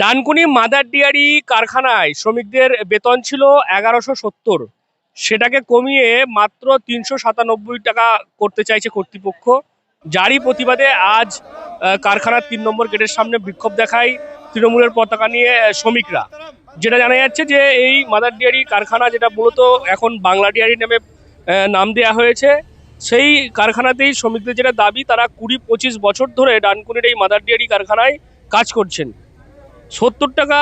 Dankuni mother dairy কারখানায় শ্রমিকদের বেতন ছিল এগারোশো সত্তর। সেটাকে কমিয়ে মাত্র তিনশো সাতানব্বই টাকা করতে চাইছে কর্তৃপক্ষ। যারই প্রতিবাদে আজ কারখানার তিন নম্বর গেটের সামনে বিক্ষোভ দেখায় তৃণমূলের পতাকা নিয়ে শ্রমিকরা। যেটা জানা যাচ্ছে যে এই মাদার ডিয়ারি কারখানা যেটা মূলত এখন বাংলা ডিয়ারি নামে নাম দেওয়া হয়েছে, সেই কারখানাতেই শ্রমিকদের যেটা দাবি, তারা কুড়ি পঁচিশ বছর ধরে ডানকুনির এই মাদার ডিয়ারি কারখানায় কাজ করছেন। সত্তর টাকা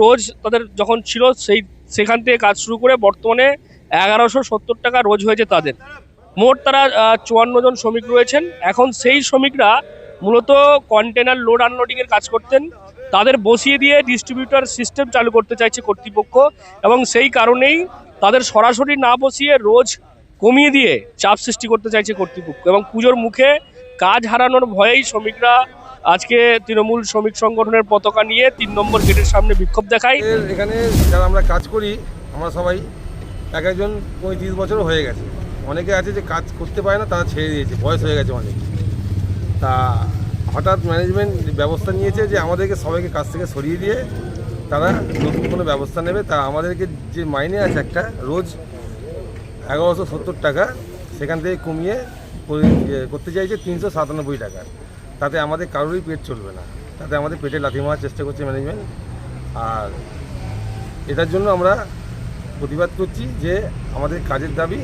রোজ তাদের যখন ছিল, সেই, সেখান থেকে কাজ শুরু করে বর্তমানে এগারোশো সত্তর টাকা রোজ হয়েছে তাদের। মোট তারা চুয়ান্ন জন শ্রমিক রয়েছেন। এখন সেই শ্রমিকরা মূলত কন্টেনার লোড আনলোডিংয়ের কাজ করতেন। তাদের বসিয়ে দিয়ে ডিস্ট্রিবিউটার সিস্টেম চালু করতে চাইছে কর্তৃপক্ষ এবং সেই কারণেই তাদের সরাসরি না বসিয়ে রোজ কমিয়ে দিয়ে চাপ সৃষ্টি করতে চাইছে কর্তৃপক্ষ এবং পুজোর মুখে কাজ হারানোর ভয়েই শ্রমিকরা আজকে তৃণমূল শ্রমিক সংগঠনের পতাকা নিয়ে তিন নম্বর গেটের সামনে বিক্ষোভ দেখায় এখানে যারা আমরা কাজ করি, আমরা সবাই এক একজন পঁয়ত্রিশ বছর হয়ে গেছে। অনেকে আছে যে কাজ করতে পারে না, তারা ছেড়ে দিয়েছে, বয়স হয়ে গেছে অনেক। তা হঠাৎ ম্যানেজমেন্ট ব্যবস্থা নিয়েছে যে আমাদেরকে সবাইকে কাজ থেকে সরিয়ে দিয়ে তারা নতুন কোনো ব্যবস্থা নেবে। তা আমাদেরকে যে মাইনে আছে একটা, রোজ এগারোশো সত্তর টাকা সেখান থেকে কমিয়ে ইয়ে করতে চাইছে তিনশো সাতানব্বই টাকা। তাতে আমাদের কারোরই পেট চলবে না। তাতে আমাদের পেটে লাথি মারার চেষ্টা করছে ম্যানেজমেন্ট আর এটার জন্য আমরা প্রতিবাদ করছি যে আমাদের কাজের দাবি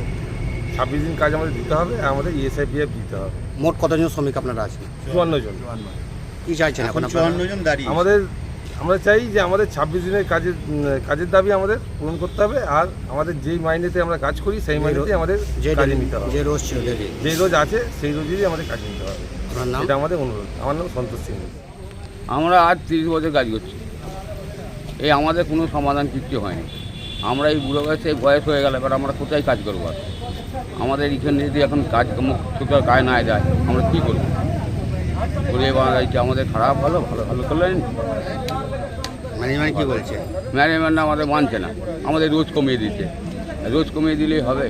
ছাব্বিশ দিন কাজ আমাদের দিতে হবে আর আমাদের ইএসআইপিএফ দিতে হবে। মোট কতজন শ্রমিক আপনারা আছেন? চুয়ান্ন জন। কি চাইছেন এখন চুয়ান্ন জন দাঁড়িয়ে আমাদের আমরা চাই যে আমাদের ছাব্বিশ দিনের কাজের কাজের দাবি আমাদের পূরণ করতে হবে আর আমাদের যেই মাইনেতে আমরা কাজ করি সেই মাইনেতে আমাদের যে কাজে নিতে হবে। যে রোজ ছিল। যেই রোজ আছে সেই রোজেরই আমাদের কাজে নিতে হবে। আপনার নাম? এটা আমাদের অনুরোধ। আমার নাম সন্তোষ সিং। আমরা আজ তিরিশ বছর কাজ করছি। এই আমাদের কোনো সমাধান কিচ্ছু হয়নি। আমরা এই বুড়ো বয়সে বয়স হয়ে গেলে এবার আমরা কোথায় কাজ করব আর? আমাদের এখানে যদি এখন কাজ কোথাও কাজ না যায় আমরা কী করব? করে বাঙালিকে আমাদের খারাপ ভালো ভালো ভালো করলেন ম্যানেজমেন্ট কি বলছে? ম্যানেজমেন্ট আমাদের মানছে না। আমাদের রোজ কমিয়ে দিচ্ছে। রোজ কমিয়ে দিলেই হবে।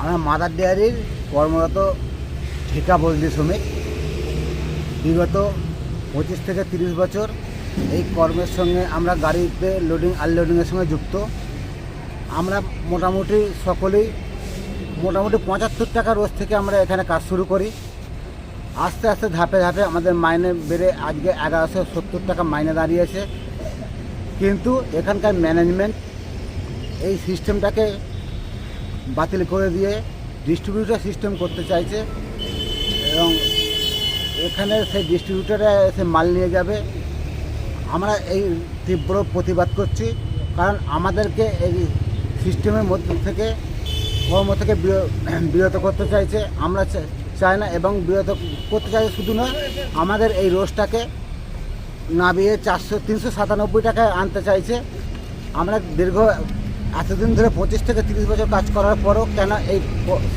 আমরা মাদার ডেয়ারির কর্মরত ঠিকা বদলি শ্রমিক। বিগত পঁচিশ থেকে তিরিশ বছর এই কর্মের সঙ্গে আমরা গাড়িতে লোডিং আনলোডিংয়ের সঙ্গে যুক্ত। আমরা মোটামুটি সকলেই, মোটামুটি পঁচাত্তর টাকা রোজ থেকে আমরা এখানে কাজ শুরু করি। আস্তে আস্তে ধাপে ধাপে আমাদের মাইনে বেড়ে আজকে এগারোশো সত্তর টাকা মাইনে দাঁড়িয়েছে। কিন্তু এখানকার ম্যানেজমেন্ট এই সিস্টেমটাকে বাতিল করে দিয়ে ডিস্ট্রিবিউটার সিস্টেম করতে চাইছে এবং এখানে সেই ডিস্ট্রিবিউটারে এসে মাল নিয়ে যাবে। আমরা এই তীব্র প্রতিবাদ করছি, কারণ আমাদেরকে এই সিস্টেমের মধ্যে থেকে, কর্ম থেকে বির- বিরত করতে চাইছে। আমরা চাই না এবং বিরত করতে চাইছে শুধু না আমাদের এই রোজটাকে নামিয়ে চারশো, তিনশো সাতানব্বই টাকায় আনতে চাইছে। আমরা দীর্ঘ এতদিন ধরে পঁচিশ থেকে তিরিশ বছর কাজ করার পরও কেন এই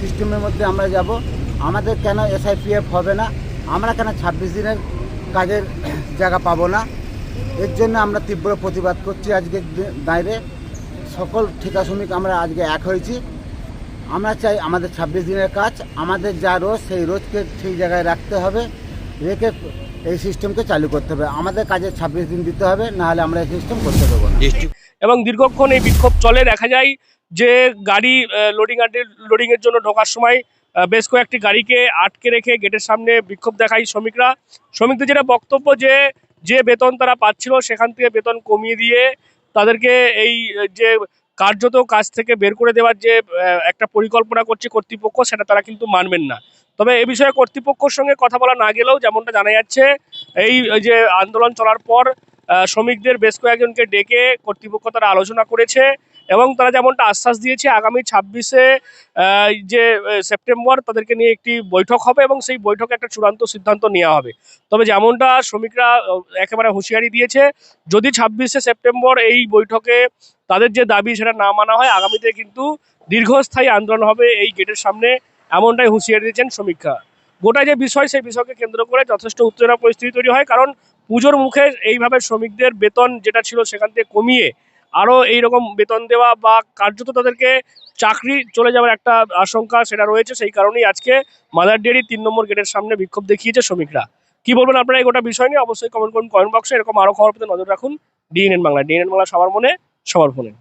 সিস্টেমের মধ্যে আমরা যাব? আমাদের কেন এসআইপিএফ হবে না? আমরা কেন ছাব্বিশ দিনের কাজের জায়গা পাবো না? এর জন্য আমরা তীব্র প্রতিবাদ করছি আজকে বাইরে। সকল ঠিকা শ্রমিক আমরা আজকে এক হয়েছি। আমরা চাই আমাদের ছাব্বিশ দিনের কাজ, আমাদের যা রোজ সেই রোজকে সেই জায়গায় রাখতে হবে, রেখে এই সিস্টেমকে চালু করতে হবে। আমাদের কাজে ছাব্বিশ দিন দিতে হবে নাহলে আমরা এই সিস্টেম করতে দেবো না। এবং দীর্ঘক্ষণ এই বিক্ষোভ চলে। দেখা যায় যে গাড়ি লোডিং লোডিং লোডিংয়ের জন্য ঢোকার সময় বেশ কয়েকটি গাড়িকে আটকে রেখে গেটের সামনে বিক্ষোভ দেখায় শ্রমিকরা। শ্রমিকদের যেটা বক্তব্য যে যে বেতন তারা পাচ্ছিল সেখান থেকে বেতন কমিয়ে দিয়ে তাদেরকে এই, যে কার্যত কাজ থেকে বের করে দেওয়ার যে একটা পরিকল্পনা করছে কর্তৃপক্ষ, সেটা তারা কিন্তু মানবেন না। তবে এ বিষয়ে কর্তৃপক্ষের সঙ্গে কথা বলা না গেলেও যেমনটা জানা যাচ্ছে, এই যে আন্দোলন চলার পর শ্রমিকদের বেশ কয়েকজনকে ডেকে কর্তৃপক্ষ তারা আলোচনা করেছে। এবং তারা যেমনটা আশ্বাস দিয়েছে, আগামী ছাব্বিশে যে সেপ্টেম্বর তাদেরকে নিয়ে একটি বৈঠক হবে এবং সেই বৈঠকে একটা চূড়ান্ত সিদ্ধান্ত নেওয়া হবে। তবে যেমনটা শ্রমিকরা একেবারে হুঁশিয়ারি দিয়েছে, যদি ছাব্বিশে সেপ্টেম্বর এই বৈঠকে তাদের যে দাবি সেটা না মানা হয়, আগামীতে কিন্তু দীর্ঘস্থায়ী আন্দোলন হবে এই গেটের সামনে, এমনটাই হুঁশিয়ারি দিয়েছেন সমীক্ষা গোটা যে বিষয়, সেই বিষয়কে কেন্দ্র করে যথেষ্ট উত্তেজনা পরিস্থিতি তৈরি হয়, কারণ পুজোর মুখে এইভাবে শ্রমিকদের বেতন যেটা ছিল সেখান থেকে কমিয়ে আরও এইরকম বেতন দেওয়া বা কার্যত তাদেরকে চাকরি চলে যাওয়ার একটা আশঙ্কা সেটা রয়েছে, সেই কারণেই আজকে মাদার ডেয়ারি তিন নম্বর গেটের সামনে বিক্ষোভ দেখিয়েছে শ্রমিকরা। কি বলবেন আপনারা এই গোটা বিষয় নিয়ে? অবশ্যই কমেন্ট করুন কমেন্ট বক্সে এরকম আরও খবর পেতে নজর রাখুন। ডিএনএন বাংলা ডিএনএন বাংলা সবার মনে, সবার ফোনে।